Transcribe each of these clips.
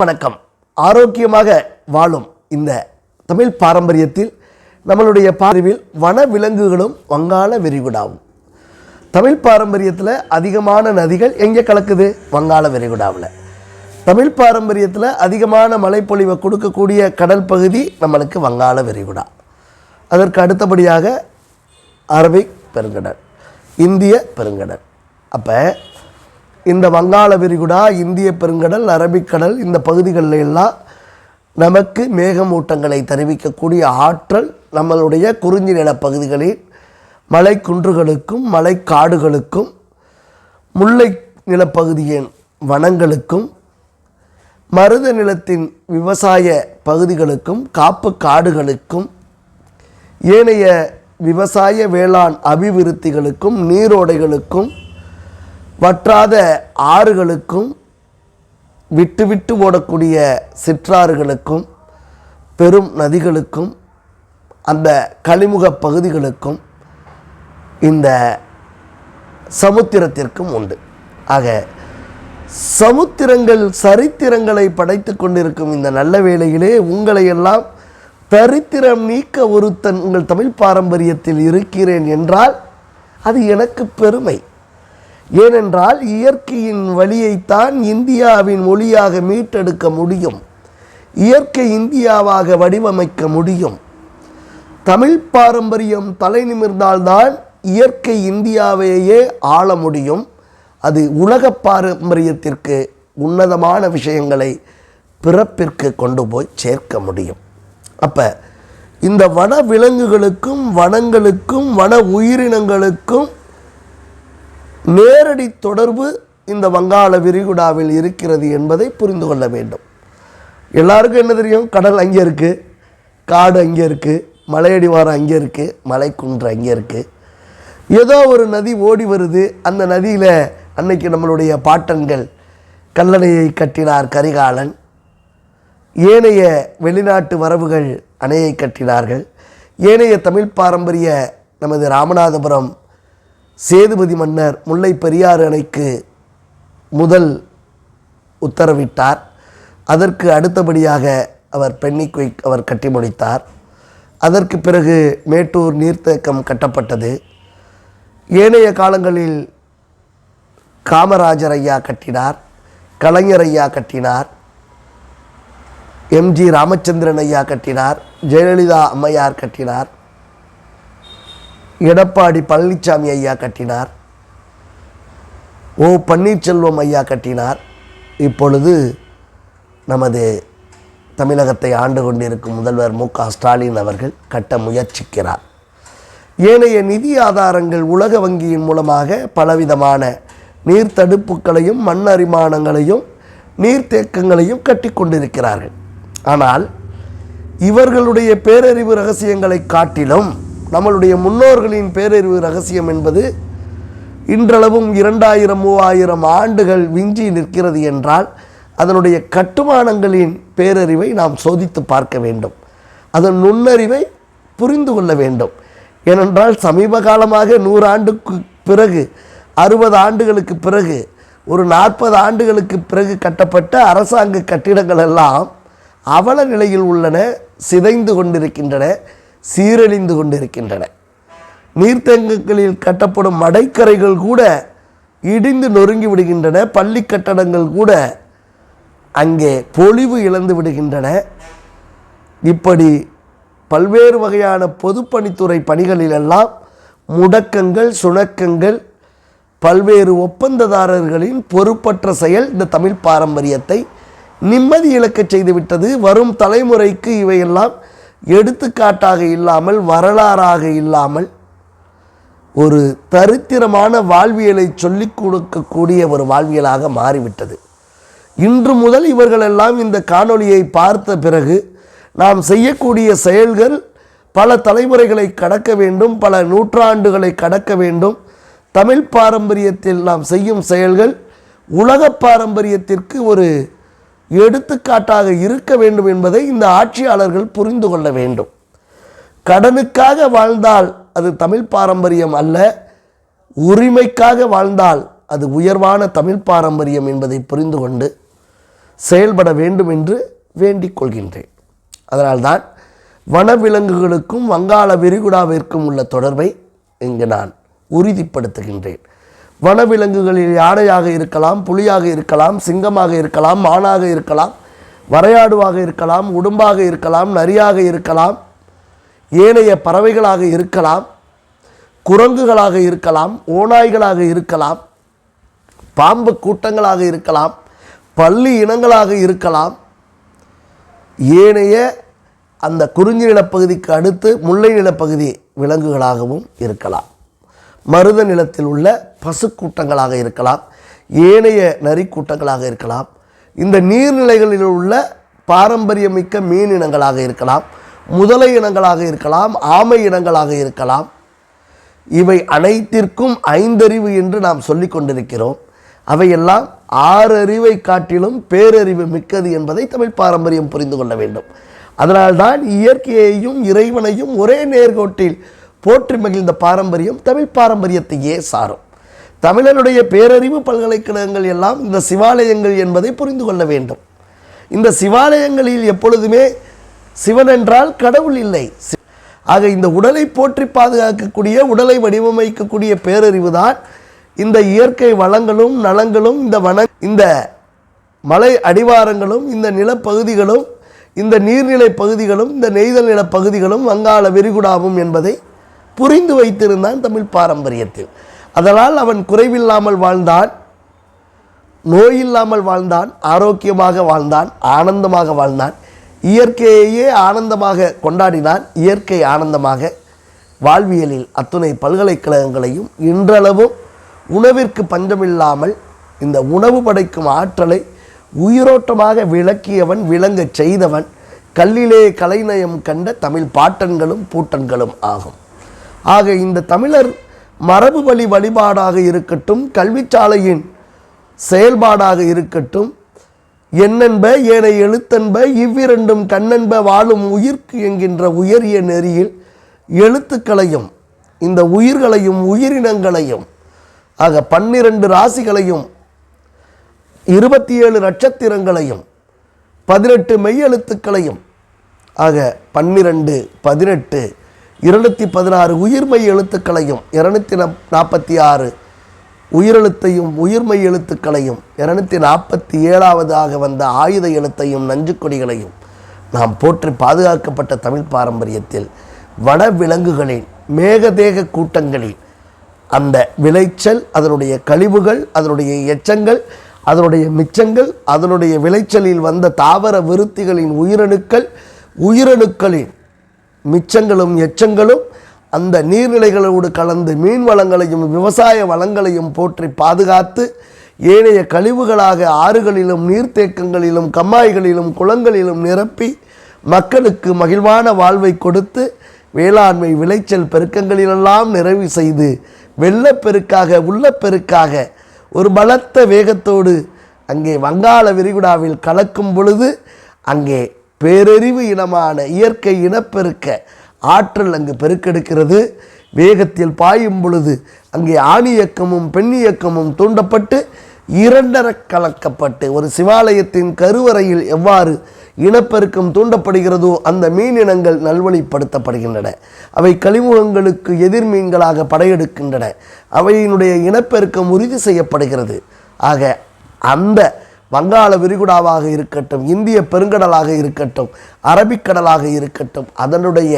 வணக்கம். ஆரோக்கியமாக வாழும் இந்த தமிழ் பாரம்பரியத்தில் நம்மளுடைய பார்வையில் வன விலங்குகளும் வங்காள விரிகுடாவும். தமிழ் பாரம்பரியத்தில் அதிகமான நதிகள் எங்கே கலக்குது? வங்காள விரிகுடாவில். தமிழ் பாரம்பரியத்தில் அதிகமான மழைப்பொழிவை கொடுக்கக்கூடிய கடல் பகுதி நம்மளுக்கு வங்காள விரிகுடா. அதற்கு அடுத்தபடியாக அரபிக் பெருங்கடல் இந்திய பெருங்கடல். அப்போ இந்த வங்காள விரிகுடா இந்திய பெருங்கடல் அரபிக்கடல் இந்த பகுதிகளில் எல்லாம் நமக்கு மேகமூட்டங்களை தெரிவிக்கக்கூடிய ஆற்றல் நம்மளுடைய குறிஞ்சி நிலப்பகுதிகளில் மலை குன்றுகளுக்கும் மலை காடுகளுக்கும் முல்லை நிலப்பகுதியின் வனங்களுக்கும் மருத நிலத்தின் விவசாய பகுதிகளுக்கும் காப்பு காடுகளுக்கும் ஏனைய விவசாய வேளாண் அபிவிருத்திகளுக்கும் நீரோடைகளுக்கும் வற்றாத ஆறுகளுக்கும் விட்டு விட்டு ஓடக்கூடிய சிற்றாறுகளுக்கும் பெரும் நதிகளுக்கும் அந்த கழிமுக பகுதிகளுக்கும் இந்த சமுத்திரத்திற்கும் உண்டு. ஆக சமுத்திரங்கள் சரித்திரங்களை படைத்து கொண்டிருக்கும் இந்த நல்ல வேளையிலே உங்களையெல்லாம் தரித்திரம் நீக்க ஒருத்தன் உங்கள் தமிழ் பாரம்பரியத்தில் இருக்கிறேன் என்றால் அது எனக்கு பெருமை. ஏனென்றால் இயற்கையின் வழியைத்தான் இந்தியாவின் மொழியாக மீட்டெடுக்க முடியும். இயற்கை இந்தியாவாக வடிவமைக்க முடியும். தமிழ் பாரம்பரியம் தலை நிமிர்ந்தால்தான் இயற்கை இந்தியாவையே ஆள முடியும். அது உலக பாரம்பரியத்திற்கு உன்னதமான விஷயங்களை பிறப்பிற்கு கொண்டு போய் சேர்க்க முடியும். அப்போ இந்த வன விலங்குகளுக்கும் வனங்களுக்கும் வன உயிரினங்களுக்கும் நேரடி தொடர்பு இந்த வங்காள விரிகுடாவில் இருக்கிறது என்பதை புரிந்து கொள்ள வேண்டும். எல்லாருக்கும் என்ன தெரியும்? கடல் அங்கே இருக்குது காடு அங்கே இருக்குது மலையடிவாரம் அங்கே இருக்குது மலைக்குன்று அங்கே இருக்குது ஏதோ ஒரு நதி ஓடி வருது. அந்த நதியில் அன்னைக்கு நம்மளுடைய பாட்டன்கள் கல்லணையை கட்டினார் கரிகாலன். ஏனைய வெளிநாட்டு வரவுகள் அணையை கட்டினார்கள். ஏனைய தமிழ் பாரம்பரிய நமது ராமநாதபுரம் சேதுபதி மன்னர் முல்லை பெரியாறு அணைக்கு முதல் உத்தரவிட்டார். அதற்கு அடுத்தபடியாக அவர் பெண்ணிக்குய் அவர் கட்டி முடித்தார் அதற்கு பிறகு மேட்டூர் நீர்த்தேக்கம் கட்டப்பட்டது. ஏனைய காலங்களில் காமராஜர் ஐயா கட்டினார் கலைஞர் ஐயா கட்டினார் எம்ஜி ராமச்சந்திரன் ஐயா கட்டினார் ஜெயலலிதா அம்மையார் கட்டினார். எடப்பாடி பழனிசாமி ஐயா கட்டினார். ஓ பன்னீர்செல்வம் ஐயா கட்டினார். இப்பொழுது நமது தமிழகத்தை ஆண்டு கொண்டிருக்கும் முதல்வர் மு க ஸ்டாலின் அவர்கள் கட்ட முயற்சிக்கிறார். ஏனைய நிதி ஆதாரங்கள் உலக வங்கியின் மூலமாக பலவிதமான நீர் தடுப்புகளையும் மண் அரிமானங்களையும் நீர்த்தேக்கங்களையும் கட்டி கொண்டிருக்கிறார்கள். ஆனால் இவர்களுடைய பேரறிவு ரகசியங்களை காட்டிலும் நம்மளுடைய முன்னோர்களின் பேரறிவு ரகசியம் என்பது இன்றளவும் இரண்டாயிரம் மூவாயிரம் ஆண்டுகள் விஞ்சி நிற்கிறது என்றால் அதனுடைய கட்டுமானங்களின் பேரறிவை நாம் சோதித்து பார்க்க வேண்டும். அதன் நுண்ணறிவை புரிந்து கொள்ள வேண்டும். ஏனென்றால் சமீப காலமாக நூறாண்டுக்கு பிறகு அறுபது ஆண்டுகளுக்கு பிறகு ஒரு நாற்பது ஆண்டுகளுக்கு பிறகு கட்டப்பட்ட அரசாங்க கட்டிடங்கள் எல்லாம் அவல நிலையில் உள்ளன சிதைந்து கொண்டிருக்கின்றன. சீரழிந்து கொண்டிருக்கின்றன. நீர்த்தேங்குகளில் கட்டப்படும் மடைக்கரைகள் கூட இடிந்து நொறுங்கி விடுகின்றன. பள்ளி கட்டடங்கள் கூட அங்கே பொலிவு இழந்து விடுகின்றன. இப்படி பல்வேறு வகையான பொதுப்பணித்துறை பணிகளிலெல்லாம் முடக்கங்கள் சுணக்கங்கள் பல்வேறு ஒப்பந்ததாரர்களின் பொறுப்பற்ற செயல் இந்த தமிழ் பாரம்பரியத்தை நிம்மதி இழக்கச் செய்துவிட்டது. வரும் தலைமுறைக்கு இவையெல்லாம் எடுத்துக்காட்டாக இல்லாமல் வரலாறாக இல்லாமல் ஒரு தரித்திரமான வாழ்வியலை சொல்லிக் கொடுக்கக்கூடிய ஒரு வாழ்வியலாக மாறிவிட்டது. இன்று முதல் இவர்களெல்லாம் இந்த காணொளியை பார்த்த பிறகு நாம் செய்யக்கூடிய செயல்கள் பல தலைமுறைகளை கடக்க வேண்டும் பல நூற்றாண்டுகளை கடக்க வேண்டும். தமிழ் பாரம்பரியத்தில் நாம் செய்யும் செயல்கள் உலக பாரம்பரியத்திற்கு ஒரு எடுத்துக்காட்டாக இருக்க வேண்டும் என்பதை இந்த ஆட்சியாளர்கள் புரிந்து கொள்ள வேண்டும். கடனுக்காக வாழ்ந்தால் அது தமிழ் பாரம்பரியம் அல்ல உரிமைக்காக வாழ்ந்தால் அது உயர்வான தமிழ் பாரம்பரியம் என்பதை புரிந்து கொண்டு செயல்பட வேண்டும் என்று வேண்டிக் கொள்கின்றேன். அதனால்தான் வனவிலங்குகளுக்கும் வங்காள விரிகுடாவிற்கும் உள்ள தொடர்பை இங்கு நான் உறுதிப்படுத்துகின்றேன். வனவிலங்குகளில் யானையாக இருக்கலாம் புலியாக இருக்கலாம் சிங்கமாக இருக்கலாம் மானாக இருக்கலாம் வரையாடுவாக இருக்கலாம் உடும்பாக இருக்கலாம் நரியாக இருக்கலாம் ஏனைய பறவைகளாக இருக்கலாம் குரங்குகளாக இருக்கலாம் ஓநாய்களாக இருக்கலாம் பாம்பு கூட்டங்களாக இருக்கலாம் பள்ளி இனங்களாக இருக்கலாம். ஏனைய அந்த குறிஞ்சி நிலப்பகுதிக்கு அடுத்து முல்லை நிலப்பகுதி விலங்குகளாகவும் இருக்கலாம். மருத நிலத்தில் உள்ள பசுக்கூட்டங்களாக இருக்கலாம் ஏனைய நரிக்கூட்டங்களாக இருக்கலாம் இந்த நீர்நிலைகளில் உள்ள பாரம்பரியமிக்க மீன் இனங்களாக இருக்கலாம் முதலை இனங்களாக இருக்கலாம் ஆமை இனங்களாக இருக்கலாம். இவை அனைத்திற்கும் ஐந்தறிவு என்று நாம் சொல்லிக் கொண்டிருக்கிறோம். அவையெல்லாம் ஆறறிவை காட்டிலும் பேரறிவு மிக்கது என்பதை தமிழ் பாரம்பரியம் புரிந்து கொள்ள வேண்டும். அதனால்தான் இயற்கையையும் இறைவனையும் ஒரே நேர்கோட்டில் போற்றி மகிழ்ந்த பாரம்பரியம் தமிழ் பாரம்பரியத்தையே சாரும். தமிழனுடைய பேரறிவு பல்கலைக்கழகங்கள் எல்லாம் இந்த சிவாலயங்கள் என்பதை புரிந்து கொள்ள வேண்டும். இந்த சிவாலயங்களில் எப்பொழுதுமே சிவன் என்றால் கடவுள் இல்லை. ஆக இந்த உடலை போற்றி பாதுகாக்கக்கூடிய உடலை வடிவமைக்கக்கூடிய பேரறிவு தான் இந்த இயற்கை வளங்களும் நலங்களும் இந்த வன இந்த மலை அடிவாரங்களும் இந்த நிலப்பகுதிகளும் இந்த நீர்நிலை பகுதிகளும் இந்த நெய்தல் நில பகுதிகளும் வங்காள விரிகுடாவும் என்பதை புரிந்து வைத்திருந்தான் தமிழ் பாரம்பரியத்தில். அதனால் அவன் குறைவில்லாமல் வாழ்ந்தான் நோயில்லாமல் வாழ்ந்தான் ஆரோக்கியமாக வாழ்ந்தான் ஆனந்தமாக வாழ்ந்தான் இயற்கையையே ஆனந்தமாக கொண்டாடினான் இயற்கை ஆனந்தமாக வாழ்வியலில் அத்துணை பல்கலைக்கழகங்களையும் இன்றளவும் உணவிற்கு பஞ்சமில்லாமல் இந்த உணவு படைக்கும் ஆற்றலை உயிரோட்டமாக விளக்கியவன் விளங்கச் செய்தவன் கல்லிலே கலைநயம் கண்ட தமிழ் பாட்டன்களும் பூட்டன்களும் ஆகும். ஆக இந்த தமிழர் மரபு வழி வழிபாடாக இருக்கட்டும் கல்விச்சாலையின் செயல்பாடாக இருக்கட்டும் என்னென்ப ஏனை எழுத்தென்ப இவ்விரண்டும் கண்ணென்ப வாழும் உயிர்க்கு என்கின்ற உயரிய நெறியில் எழுத்துக்களையும் இந்த உயிர்களையும் உயிரினங்களையும் ஆக பன்னிரண்டு ராசிகளையும் இருபத்தி ஏழு நட்சத்திரங்களையும் பதினெட்டு மெய்யெழுத்துக்களையும் ஆக பன்னிரண்டு பதினெட்டு இருநூத்தி பதினாறு உயிர்மெய் எழுத்துக்களையும் இருநூத்தி நாற்பத்தி ஆறு உயிரெழுத்தையும் உயிர்மெய் எழுத்துக்களையும் இருநூத்தி நாற்பத்தி ஏழாவதாக வந்த ஆயுத எழுத்தையும் நஞ்சுக்கொடிகளையும் நாம் போற்றி பாதுகாக்கப்பட்ட தமிழ் பாரம்பரியத்தில் வனவிலங்குகளின் மேகதேக கூட்டங்களில் அந்த விளைச்சல் அதனுடைய கழிவுகள் அதனுடைய எச்சங்கள் அதனுடைய மிச்சங்கள் அதனுடைய விளைச்சலில் வந்த தாவர விருத்திகளின் உயிரணுக்கள் உயிரணுக்களின் மிச்சங்களும் எச்சங்களும் அந்த நீர்நிலைகளோடு கலந்து மீன் வளங்களையும் விவசாய வளங்களையும் போற்றி பாதுகாத்து ஏனைய கழிவுகளாக ஆறுகளிலும் நீர்த்தேக்கங்களிலும் கம்மாய்களிலும் குளங்களிலும் நிரப்பி மக்களுக்கு மகிழ்வான வாழ்வை கொடுத்து வேளாண்மை விளைச்சல் பெருக்கங்களிலெல்லாம் நிறைவு செய்து வெள்ளப்பெருக்காக உள்ளப்பெருக்காக ஒரு பலத்த வேகத்தோடு அங்கே வங்காள விரிகுடாவில் கலக்கும் பொழுது அங்கே பேரறிவு இனமான இயற்கை இனப்பெருக்க ஆற்றல் அங்கு பெருக்கெடுக்கிறது. வேகத்தில் பாயும் பொழுது அங்கே ஆண் இயக்கமும் பெண் இயக்கமும் தூண்டப்பட்டு இரண்டர கலக்கப்பட்டு ஒரு சிவாலயத்தின் கருவறையில் எவ்வாறு இனப்பெருக்கம் தூண்டப்படுகிறதோ அந்த மீன் இனங்கள் நல்வழிப்படுத்தப்படுகின்றன. அவை கழிமுகங்களுக்கு எதிர் மீன்களாக படையெடுக்கின்றன. அவையினுடைய இனப்பெருக்கம் உறுதி செய்யப்படுகிறது. ஆக அந்த வங்காள விரிகுடாவாக இருக்கட்டும் இந்திய பெருங்கடலாக இருக்கட்டும் அரபிக்கடலாக இருக்கட்டும் அதனுடைய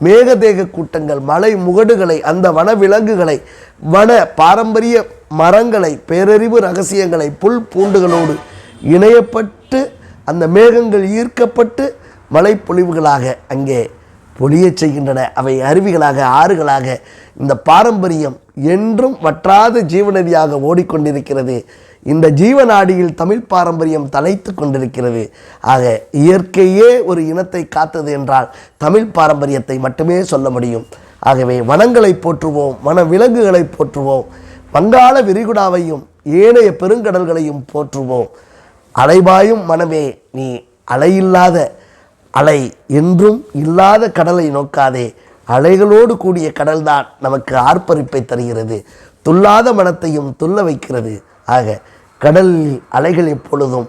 மேகதேக கூட்டங்கள் மலை முகடுகளை அந்த வனவிலங்குகளை வன பாரம்பரிய மரங்களை பேரறிவு ரகசியங்களை புல் பூண்டுகளோடு இணையப்பட்டு அந்த மேகங்கள் ஈர்க்கப்பட்டு மலைப்பொழிவுகளாக அங்கே பொழியச் செய்கின்றன. அவை அருவிகளாக ஆறுகளாக இந்த பாரம்பரியம் என்றும் வற்றாத ஜீவநதியாக ஓடிக்கொண்டிருக்கிறது. இந்த ஜீவநாடியில் தமிழ் பாரம்பரியம் தலைத்து கொண்டிருக்கிறது. ஆக இயற்கையே ஒரு இனத்தை காத்தது என்றால் தமிழ் பாரம்பரியத்தை மட்டுமே சொல்ல முடியும். ஆகவே வனங்களை போற்றுவோம் வன விலங்குகளை போற்றுவோம் வங்காள விரிகுடாவையும் ஏனைய பெருங்கடல்களையும் போற்றுவோம். அலைபாயும் மனமே நீ அலையில்லாத அலை என்றும் இல்லாத கடலை நோக்காதே. அலைகளோடு கூடிய கடல்தான் நமக்கு ஆர்ப்பரிப்பை தருகிறது. துல்லாத மனத்தையும் துள்ள வைக்கிறது. ஆக கடலில் அலைகள் எப்பொழுதும்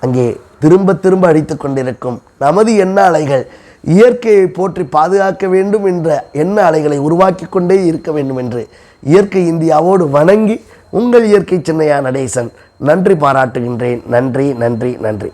அங்கே திரும்ப திரும்ப அடித்து கொண்டிருக்கும். நமது எண்ண அலைகள் இயற்கையை போற்றி பாதுகாக்க வேண்டும் என்ற எண்ண அலைகளை உருவாக்கி கொண்டே இருக்க வேண்டும் என்று இயற்கை இந்தியாவோடு வணங்கி உங்கள் இயற்கை சின்னையா நடேசன் நன்றி பாராட்டுகின்றேன். நன்றி நன்றி நன்றி.